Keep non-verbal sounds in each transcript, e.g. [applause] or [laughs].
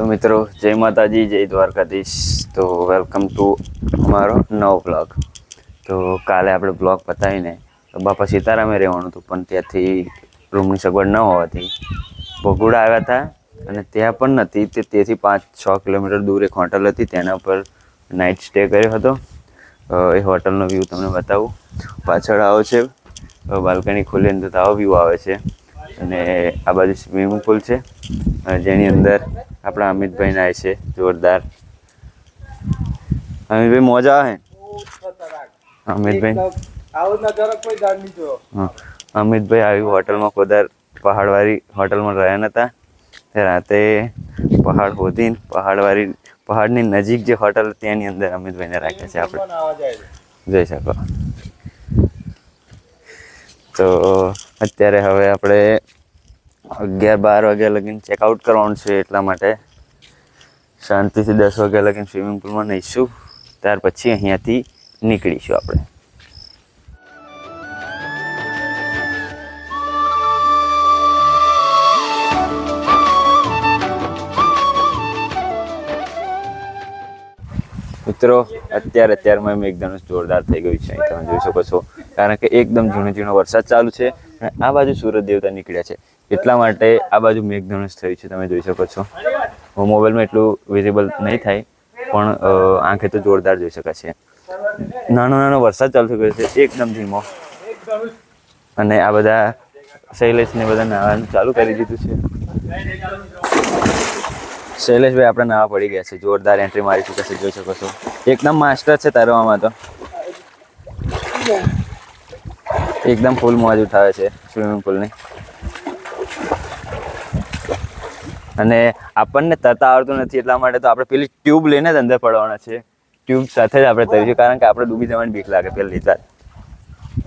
તો મિત્રો, જય માતાજી, જય દ્વારકાધીશ. તો વેલકમ ટુ અમારો નવો બ્લોગ તો કાલે આપણે બ્લોગ પતાવીને બાપા સીતારામે રહેવાનું હતું, પણ ત્યાંથી રૂમની સગવડ ન હોવાથી. ભગુડા આવ્યા હતા અને ત્યાં પણ નથી, તે તેથી પાંચ છ કિલોમીટર દૂર એક હોટલ હતી, તેના ઉપર નાઇટ સ્ટે કર્યો હતો. એ હોટલનો વ્યૂ તમને બતાવું. પાછળ આવો છે બાલ્કની ખોલીને તો આવો વ્યૂ આવે છે. અને આ બાજુ સ્વિમિંગ પુલ છે. જેની અંદર આપણા અમિતભાઈ નાય છે જોરદાર. અમિતભાઈ મોજા આવે અમિતભાઈ હા. અમિતભાઈ આવી હોટલમાં કોદાર પહાડવાળી હોટલમાં રહ્યા નતા. તે રાતે પહાડ હોધીને પહાડવાળી પહાડની નજીક જે હોટલ હતી એની અંદર અમિતભાઈને રાખ્યા છે આપણે. જોઈ શકો. તો અત્યારે હવે આપણે અગિયાર બાર વાગ્યા લગીને ચેકઆઉટ કરવાનું છે એટલા માટે. શાંતિથી દસ વાગ્યા લગીને સ્વિમિંગ પુલમાં નહીશું ત્યાર પછી અહીંયાથી નીકળીશું આપણે. મિત્રો, અત્યારે અત્યારમાં મેઘધનુષ જોરદાર થઈ ગયું છે. તમે જોઈ શકો છો. કારણ કે એકદમ ઝીણો ઝીણો વરસાદ ચાલુ છે અને આ બાજુ સૂરજ દેવતા નીકળ્યા છે. એટલા માટે આ બાજુ મેઘધનુષ થયું છે, તમે જોઈ શકો છો. મોબાઈલમાં એટલું વિઝિબલ નહીં થાય, પણ આંખે તો જોરદાર જોઈ શકાશે. નાનો નાનો વરસાદ ચાલુ થઈ ગયો છે, એકદમ ધીમો. અને આ બધા શૈલેષને બધા નાવાનું ચાલુ કરી દીધું છે. શૈલેષભાઈ આપણે નાવા પડી ગયા છે, જોરદાર એન્ટ્રી મારી ચૂક્યા છે, જોઈ શકો છો. એકદમ માસ્ટર છે તરવામાં તો. એકદમ ફૂલ મોજ ઉઠાવે છે સ્વિમિંગ પુલની અને આપણને તરતા આવડતું નથી, એટલા માટે તો આપણે પેલી ટ્યુબ લઈને જ અંદર પડવાના છે. ટ્યુબ સાથે જ આપણે તરીશું, કારણ કે આપણે ડૂબી જવાની બીક લાગે પહેલી જ.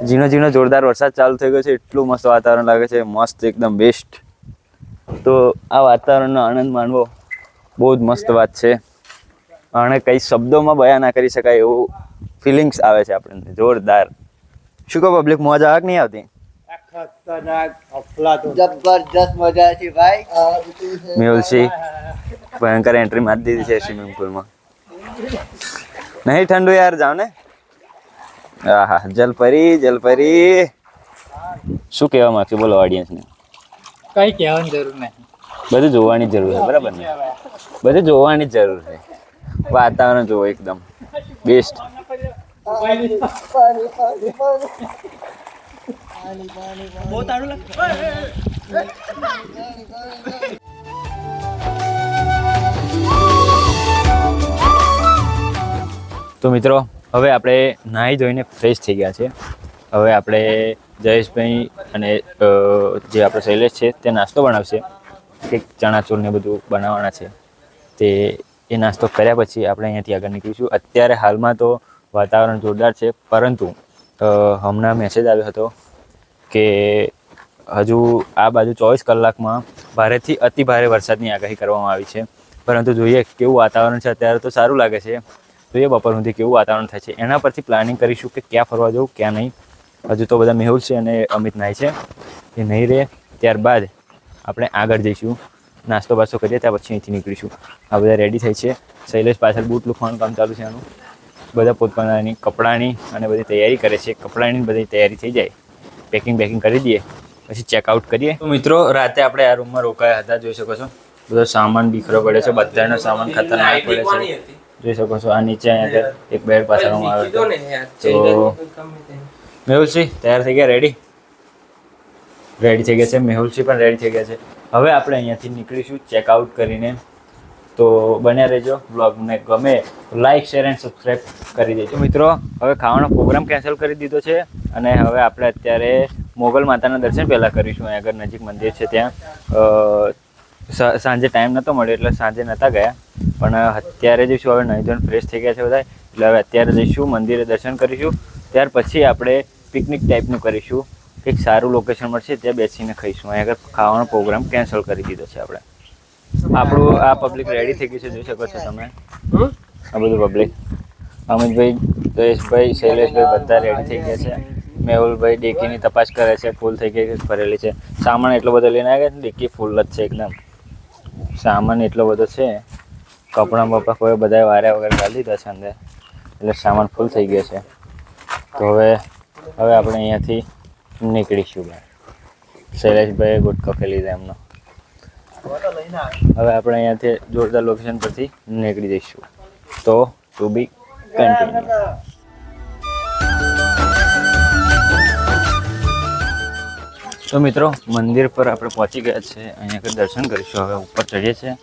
ઝીણો ઝીણો જોરદાર વરસાદ ચાલુ થઈ ગયો છે, એટલું મસ્ત વાતાવરણ લાગે છે, મસ્ત એકદમ બેસ્ટ તો આ વાતાવરણનો આનંદ માણવો બહુ જ મસ્ત વાત છે. અને કઈ શબ્દોમાં બયા ના કરી શકાય એવું ફિલિંગ્સ આવે છે આપણને, જોરદાર. શું કહો પબ્લિક મોજા આવે નહીં આવતી? જબરદસ્ત મજા છે ભાઈ. મેહુલસિંહ ભયંકર એન્ટ્રી મારી દીધી છે સ્વિમિંગ પુલમાં નહીં ઠંડુ યાર જાઓ ને. આહા જલપરી જલપરી. શું કહેવા માંગશે? બોલો ઓડિયન્સને કઈ કહેવાની જરૂર નહીં. બધું જોવાની જ જરૂર છે બરાબર ને? બધું જોવાની જ જરૂર છે. વાતાવરણ જોવો એકદમ. બેસ્ટ તો મિત્રો હવે આપણે નાહી ધોઈને ફ્રેશ થઈ ગયા છે હવે આપણે જયેશભાઈ અને જે આપણે શૈલેષ છે તે નાસ્તો બનાવશે. કંઈક ચણાચૂર ને બધું બનાવવાના છે. તે એ નાસ્તો કર્યા પછી આપણે અહીંયાથી આગળ નીકળીશું. અત્યારે હાલમાં તો વાતાવરણ જોરદાર છે પરંતુ હમણાં મેસેજ આવ્યો હતો કે હજુ આ બાજુ ચોવીસ કલાકમાં ભારેથી અતિ ભારે વરસાદની આગાહી કરવામાં આવી છે. પરંતુ જોઈએ કેવું વાતાવરણ છે, અત્યારે તો સારું લાગે છે. જોઈએ બપોર સુધી કેવું વાતાવરણ થાય છે. એના પરથી પ્લાનિંગ કરીશું કે ક્યાં ફરવા જવું, ક્યાં નહીં. હજુ તો બધા મેહુલ છે અને અમિત નાય છે. એ નહીં રહે, ત્યારબાદ આપણે આગળ જઈશું. નાસ્તો બાસ્તો કરીએ ત્યાં પછી અહીંથી નીકળીશું. આ બધા રેડી થઈ છે. શૈલેષ પાછળ બૂટ લૂખવાનું કામ ચાલુ છે એનું બધા પોતપોતાની કપડાની અને બધી તૈયારી કરે છે. કપડાની બધી તૈયારી થઈ જાય. પેકિંગ બેકિંગ કરી દઈએ. પછી ચેકઆઉટ કરીએ. તો મિત્રો રાતે આપણે આ રૂમમાં રોકાયા હતા જોઈ શકો છો. બધો સામાન બીખરો પડે છે બધાનો સામાન ખતરનાક પડે છે. જોઈ શકો છો આ નીચે અહીંયા એક બેડ પાથરવામાં આવ્યો હતો. તો મેહુલસિંહ તૈયાર થઈ ગયા રેડી રેડી થઈ ગયા છે મેહુલસિંહ પણ રેડી થઈ ગયા છે. હવે આપણે અહીંયાથી નીકળીશું ચેકઆઉટ કરીને. તો બન્યા રહેજો. બ્લોગને ગમે લાઈક શેર એન્ડ સબસ્ક્રાઈબ કરી દેજો. મિત્રો, હવે ખાવાનો પ્રોગ્રામ કેન્સલ કરી દીધો છે અને હવે આપણે અત્યારે મોગલ માતાના દર્શન પહેલાં કરીશું. અહીં આગળ નજીક મંદિર છે ત્યાં. સાંજે ટાઈમ નહોતો મળ્યો, એટલે સાંજે નહોતા ગયા. પણ અત્યારે જઈશું. હવે નહીં ધોરણ ફ્રેશ થઈ ગયા છે બધા એટલે હવે અત્યારે જઈશું, મંદિરે દર્શન કરીશું. ત્યાર પછી આપણે પિકનિક ટાઈપનું કરીશું. કંઈક સારું લોકેશન મળશે, ત્યાં બેસીને ખાઈશું. અહીં આગળ ખાવાનો પ્રોગ્રામ કેન્સલ કરી દીધો છે આપણે. આપણું આ પબ્લિક રેડી થઈ ગયું છે જોઈ શકો છો તમે. આ બધું પબ્લિક અમિતભાઈ જયેશભાઈ શૈલેષભાઈ બધા રેડી થઈ ગયા છે. મેહુલભાઈ ડેકીની તપાસ કરે છે ફૂલ થઈ ગઈ ભરેલી છે. સામાન એટલો બધો લઈને આવ્યા છે ડેકી ફૂલ જ છે એકદમ. સામાન એટલો બધો છે. કપડાં બપડા કોઈ બધા વાર્યા વગર કાઢી દીધા છે અંદર. એટલે સામાન ફૂલ થઈ ગયો છે. તો હવે હવે આપણે અહીંયાથી નીકળીશું બહાર. શૈલેષભાઈએ ગુટકો લીધા એમનો. હવે આપણે અહીંયાથી જોરદાર લોકેશન પરથી નીકળી જઈશું. તો ટુ બી કન્ટિન્યુ તો મિત્રો, મંદિર પર આપણે પહોંચી ગયા છે. અહીંયા આગળ દર્શન કરીશું. હવે ઉપર ચડીએ છીએ.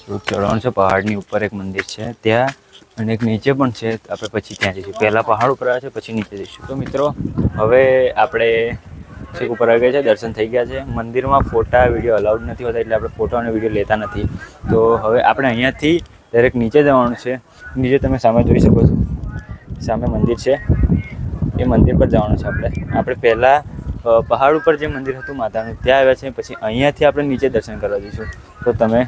થોડુંક ચઢવાનું છે. પહાડની ઉપર એક મંદિર છે. ત્યાં અને એક નીચે પણ છે. આપણે પછી ત્યાં જઈશું. પહેલાં પહાડ ઉપર આવે છે, પછી નીચે જઈશું. તો મિત્રો, હવે આપણે છેક ઉપર આવી ગયા છે, દર્શન થઈ ગયા છે. મંદિરમાં ફોટા, વીડિયો અલાઉડ નથી હોતા એટલે આપણે ફોટો અને વીડિયો લેતા નથી. તો હવે આપણે અહીંયાથી દરેક નીચે જવાનું છે. નીચે તમે સામે જોઈ શકો છો. સામે મંદિર છે. એ મંદિર પર જવાનું છે આપણે. આપણે પહેલાં પહાડ ઉપર જે મંદિર હતું, માતાનું, ત્યાં આવ્યા છે. પછી અહીંયાથી આપણે નીચે દર્શન કરવા જઈશું. તો તમે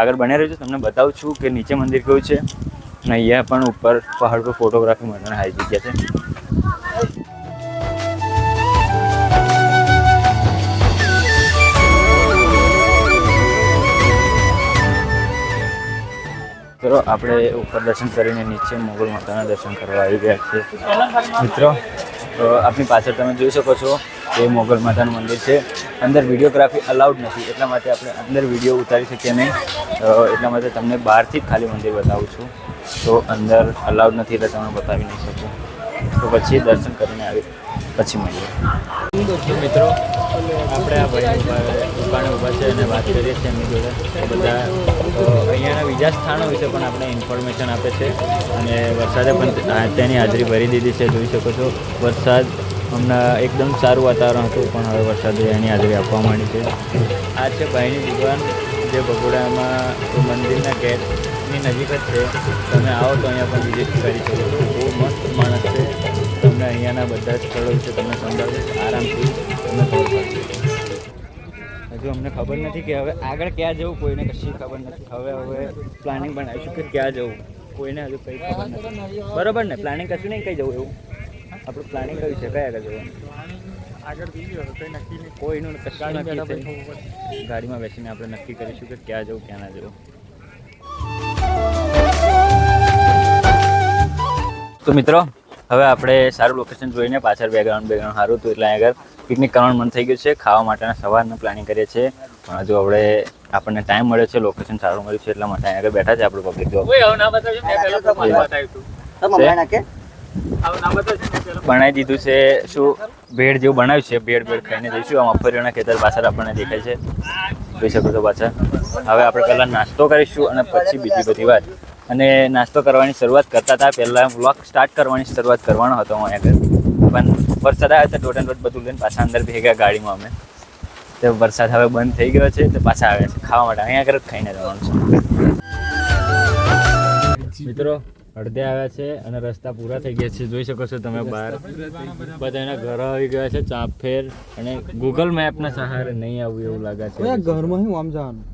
આગળ બન્યા રહેજો. તમને બતાવું છું કે નીચે મંદિર કેવું છે. અને અહીંયા પણ ઉપર પહાડ પર ફોટોગ્રાફી માટેની હારી જગ્યા છે. મિત્રો, આપણે ઉપર દર્શન કરીને નીચે મોગલ માતાના દર્શન કરવા આવી ગયા છીએ. મિત્રો આપની પાછળ તમે જોઈ શકો છો એ મોગલ માતાનું મંદિર છે. અંદર વિડીયોગ્રાફી અલાઉડ નથી, એટલા માટે આપણે અંદર વીડિયો ઉતારી શકીએ નહીં. એટલા માટે તમને બહારથી જ ખાલી મંદિર બતાવું છું. તો અંદર અલાઉડ નથી એટલે તમને બતાવી નહીં શકું. તો પછી દર્શન કરીને આવી, પછી મળીએ. મિત્રો, આપણે આ ભાઈ દુકાને ઊભા છે અને વાત કરીએ છીએ એમની જોડે. બધા બીજા સ્થાનો વિશે પણ આપણે ઇન્ફોર્મેશન આપે છે. અને વરસાદે પણ તેની હાજરી ભરી દીધી છે, જોઈ શકો છો. વરસાદ હમણાં એકદમ સારું વાતાવરણ હતું, પણ હવે વરસાદે એની હાજરી આપવા માંડી છે. આ છે ભાઈની દુકાન, જે બગોડામાં મંદિરના ગેટની નજીક જ છે. તમે આવો તો અહીંયા પણ વિઝિટ કરી શકો છો. બહુ મસ્ત માણસ છે. તમને અહીંયાના બધા સ્થળો વિશે તમને સમજાવશે આરામથી. હજુ અમને ખબર નથી કે હવે આગળ ક્યાં જવું કોઈને કશી ખબર નથી. હવે હવે પ્લાનિંગ બનાવીશું કે ક્યાં જવું કોઈને હજુ કંઈ ખબર નથી. બરોબર ને? પ્લાનિંગ કશું નહીં કઈ જવું એવું? આપણું પ્લાનિંગ કયું છે? કયા આગળ જવાનું આગળ બીજી હોય કઈ નક્કી નહીં. કોઈનું કશું નક્કી ગાડીમાં બેસીને આપણે નક્કી કરીશું કે ક્યાં જવું ક્યાં ના જવું. તો મિત્રો હવે આપણે સારું લોકેશન જોઈને પાછળ બેકગ્રાઉન્ડ બેકગ્રાઉન્ડ સારું હતું એટલે આગળ પિકનિક કરવાનું મન થઈ ગયું છે. ખાવા માટેના સવારના પ્લાનિંગ કરીએ છીએ. પણ હજુ આપણે આપણને ટાઈમ મળ્યો છે. લોકેશન સારું મળ્યું છે. એટલા માટે અહીંયા આગળ બેઠા છે? આપણે પબ્લિક જો બનાવી દીધું છે. શું? ભેળ જેવું બનાવ્યું છે? ભેળ ભેળ ખાઈને જઈશું. આ મગફળીઓના ખેતર પાછળ આપણને દેખાય છે. જોઈ શકો છો પાછળ. હવે આપણે પહેલાં નાસ્તો કરીશું અને પછી બીજી બધી વાત. અને નાસ્તો કરવાની શરૂઆત કરતા હતા. પહેલાં વ્લોગ સ્ટાર્ટ કરવાની શરૂઆત કરવાનો હતો હું અહીંયા આગળ. પણ વરસાદ આવ્યો તો દોઢ રોજ બધું લઈને પાછા અંદર ભેગા ગાડીમાં અમે. તો વરસાદ હવે બંધ થઈ ગયો છે, તો પાછા આવ્યા છે ખાવા માટે. અહીંયા આગળ ખાઈને જવાનું છે. મિત્રો, અડધે આવ્યા છે અને રસ્તા પૂરા થઈ ગયા છે. જોઈ શકો છો તમે બહાર. બધા એના ઘર આવી ગયા છે ચાંપફેર અને ગૂગલ મેપના સહારે નહીં આવવું એવું લાગે છે. ઘરમાં હું આમ જવાનું?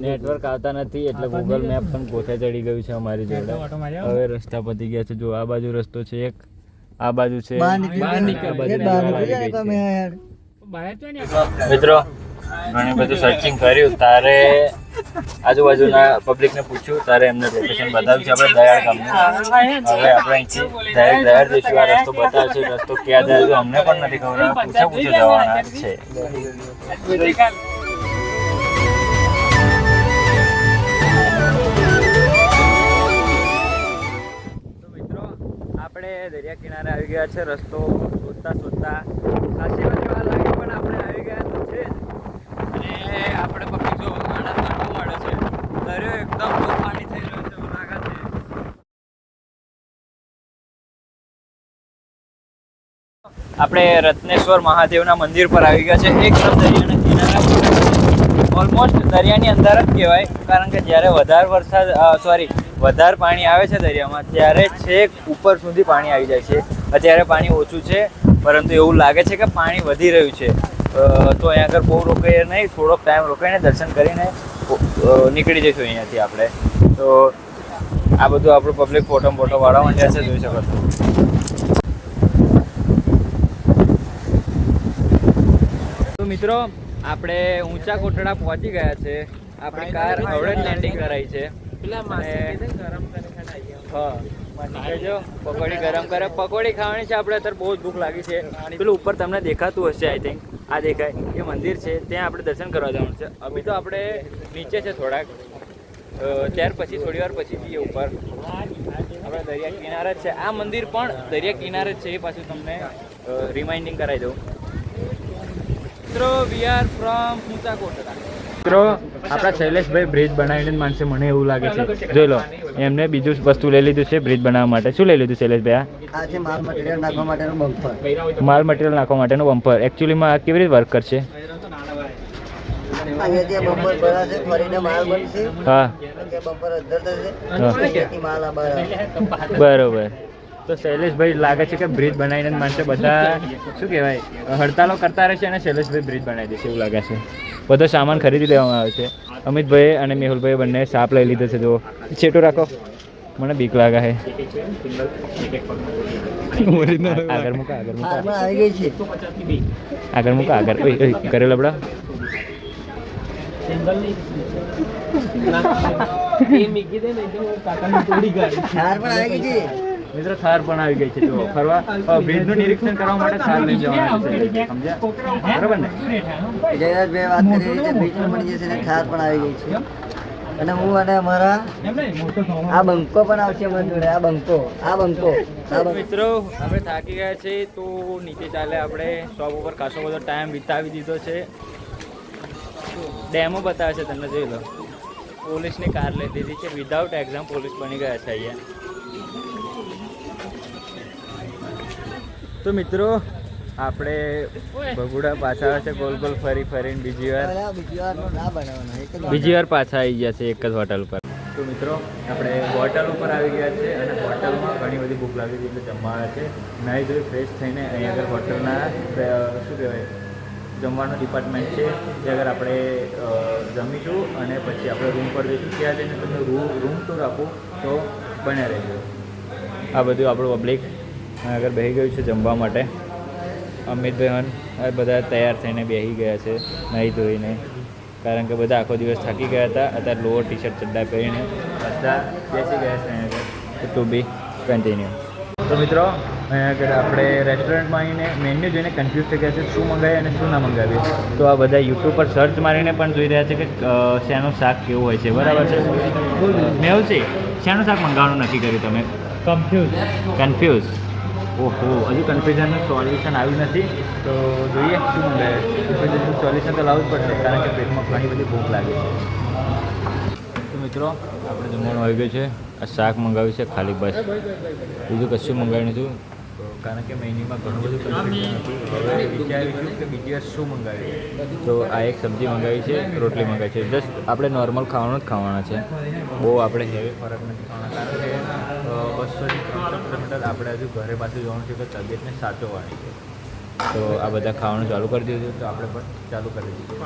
નેટવર્ક [laughs] [laughs] આવતા નથી એટલે ગૂગલ મેપ પણ ગોથે ચડી ગયું છે અમારી જોડે. હવે રસ્તા પતી ગયા છે. જો આ બાજુ રસ્તો છે એક આ બાજુ છે. [laughs] મિત્રો ઘણી બધું સર્ચિંગ કર્યું. તારે આજુબાજુના પબ્લિકને પૂછ્યું. તારે એમને લોકેશન બતાવ્યું છે. આપણે દયાળ ગામનું. હવે આપણે અહીંથી દયાળ દયાળ જઈશું આ રસ્તો બતાવે છે રસ્તો ક્યાં જાય અમને પણ નથી ખબર. પૂછે પૂછે જવાના છે. આપણે દરિયા કિનારે આવી ગયા છે, રસ્તો શોધતા શોધતા ખાસી વાર લાગે પણ આપણે આવી ગયા તો છે અને આપણે પબ્લિક જો આનંદ બહુ મળે છે. દરિયો એકદમ પાણી થઈ રહ્યો છે, એવું છે. આપણે રત્નેશ્વર મહાદેવના મંદિર પર આવી ગયા છે. એકદમ દરિયાના ઓલમોસ્ટ દરિયાની અંદર જ કહેવાય, કારણ કે જ્યારે વધારે વરસાદ સોરી વધારે પાણી આવે છે દરિયામાં, ત્યારે છેક ઉપર સુધી પાણી આવી જાય છે. અત્યારે પાણી ઓછું છે, પરંતુ એવું લાગે છે કે પાણી વધી રહ્યું છે. તો અહીંયા આગળ બહુ રોકાઈએ નહીં, થોડોક ટાઈમ રોકાઈને દર્શન કરીને નીકળી જઈશું અહીંયાથી આપણે. તો આ બધું આપણું પબ્લિક ફોટો ફોટો વાળા માંડ્યા છે, જોઈ શકો છો. મિત્રો આપણે ઊંચા કોટડા પહોંચી ગયા છે. આપણી કાર હવે જ લેન્ડિંગ કરાઈ છે. પકોડી ગરમ કરે. પકોડી ખાવાની છે આપણે અત્યારે બહુ જ ભૂખ લાગી છે. પેલું ઉપર તમને દેખાતું હશે આઈ થિંક આ દેખાય. એ મંદિર છે. ત્યાં આપણે દર્શન કરવા જવાનું છે. અભી તો આપણે નીચે છે થોડાક. ત્યાર પછી થોડી વાર પછી જઈએ ઉપર. આપણે દરિયા કિનારે જ છે. આ મંદિર પણ દરિયા કિનારે જ છે. એ પાછું તમને રિમાઇન્ડિંગ કરાવી દઉં. મિત્રો વી આર ફ્રોમ કોટડા મિત્રો આપણા શૈલેષભાઈ બ્રિજ બનાવીને માણસે મને એવું લાગે છે. જોઈ લો એમને બીજું વસ્તુ લઈ લીધું છે બ્રિજ બનાવવા માટે. શું લઈ લીધું શૈલેષભાઈ આ? છે માલ મટીરિયલ નાખવા માટેનું બમ્પર માલ મટીરિયલ નાખવા માટેનું બમ્પર એકચ્યુઅલીમાં આ કેવી રીતે વર્ક કરશે? હા. બરોબર. તો શૈલેષભાઈ લાગે છે કે બ્રિજ બનાવીને જ બધા શું કહેવાય હડતાલો કરતા રહેશે અને શૈલેષભાઈ બ્રિજ બનાવી દેશે એવું લાગે છે. બધો સામાન ખરીદી દેવામાં આવે છે. અમિતભાઈ અને મેહુલભાઈ બંને સાપ લઈ લીધો છે. જો છેટું રાખો. મને બીક લાગે છે. આગળ મૂકો આગળ મૂકો. છે. આગળ મૂકો આગળ. ઓય ઓય કરે લબડા. હાર પણ આવી ગઈ છે. મિત્રો થાર પણ આવી ગઈ છે. જો ફરવા બ્રિજનું નિરીક્ષણ કરવા માટે થાર લઈ જવાનું છે. સમજ્યા? બરાબર ને? જયરાજભાઈ વાત કરી રીતે બીચ પણ મળી જશે ને થાર પણ આવી ગઈ છે. અને હું અને અમારા આ બંકો પણ આવશે અમારી જોડે આ બંકો આ બંકો મિત્રો આપણે થાકી ગયા છે તો નીચે ચાલે આપણે શોપ ઉપર ખાસો બધો ટાઈમ વિતાવી દીધો છે. ડેમો બતાવે છે તમને જોઈ લો. પોલીસની કાર લઈ દીધી છે. વિધાઉટ એક્ઝામ પોલીસ બની ગયા છે અહીંયા. તો મિત્રો આપણે ભગુડા પાછા છે ગોલ ગોલ ફરી ફરીને બીજી વાર. બીજી વાર પાછા આવી ગયા છે એક જ હોટલ પર. તો મિત્રો આપણે હોટલ ઉપર આવી ગયા છે અને હોટલમાં ઘણી બધી ભૂખ લાગી હતી એટલે જમવા આવ્યા છે. નાહી ધોઈ ફ્રેશ થઈને અહીં આગળ હોટલના શું કહેવાય જમવાનું ડિપાર્ટમેન્ટ છે જે આગળ આપણે જમીશું અને પછી આપણે રૂમ પર જઈશું. ત્યાં જઈને તમને રૂમ રૂમ ટૂર આપું તો બન્યા રહેજો. આ બધું આપણું પબ્લિક આગળ બેસી ગયું છે જમવા માટે. અમિતભાઈ બધા તૈયાર થઈને બેસી ગયા છે નહીં ધોઈને. કારણ કે બધા આખો દિવસ થાકી ગયા હતા. અત્યારે લોઅર ટી શર્ટ ચડ્ડા પહેરીને બધા બેસી ગયા છે આગળ. ટુ બી કન્ટિન્યુ તો મિત્રો અહીંયા આગળ આપણે રેસ્ટોરન્ટમાં આવીને મેન્યુ જોઈને કન્ફ્યુઝ થઈ ગયા છે શું મંગાવીએ અને શું ના મંગાવીએ. તો આ બધા યુટ્યુબ પર સર્ચ મારીને પણ જોઈ રહ્યા છે કે શેનું શાક કેવું હોય છે. બરાબર છે? મેવું છે શેનું શાક મંગાવવાનું નક્કી કર્યું તમે? કન્ફ્યુઝ કન્ફ્યુઝ ઓહો, હજુ કન્ફ્યુઝનનું સોલ્યુશન આવ્યું નથી. તો જોઈએ શું મંગાવે કન્ફ્યુઝનનું સોલ્યુશન તો લાવવું જ પડશે, કારણ કે પેટમાં ઘણી બધી ભૂખ લાગે છે. મિત્રો, આપણે જમવાનું આવી ગયું છે. આ શાક મંગાવ્યું છે ખાલી બસ. બીજું કશું મંગાવ્યું નતું કારણ કે મેન્યુમાં ઘણું બધું કન્ફ્યુઝન હતું. હવે વિચારીશું કે બીજી વાર શું મંગાવ્યું તો આ એક સબ્જી મંગાવી છે, રોટલી મંગાવી છે. જસ્ટ આપણે નોર્મલ ખાવાનું જ ખાવાના છે. બહુ આપણે હેવી ફરક નથી ખાવાના, કારણ કે બસોથી ત્રણસો કિલોમીટર આપણે હજુ ઘરે પાછું જવાનું છે, તો તબિયતને સાચવવાની છે. તો આ બધા ખાવાનું ચાલુ કરી દીધું તો આપણે પણ ચાલુ કરી દીધું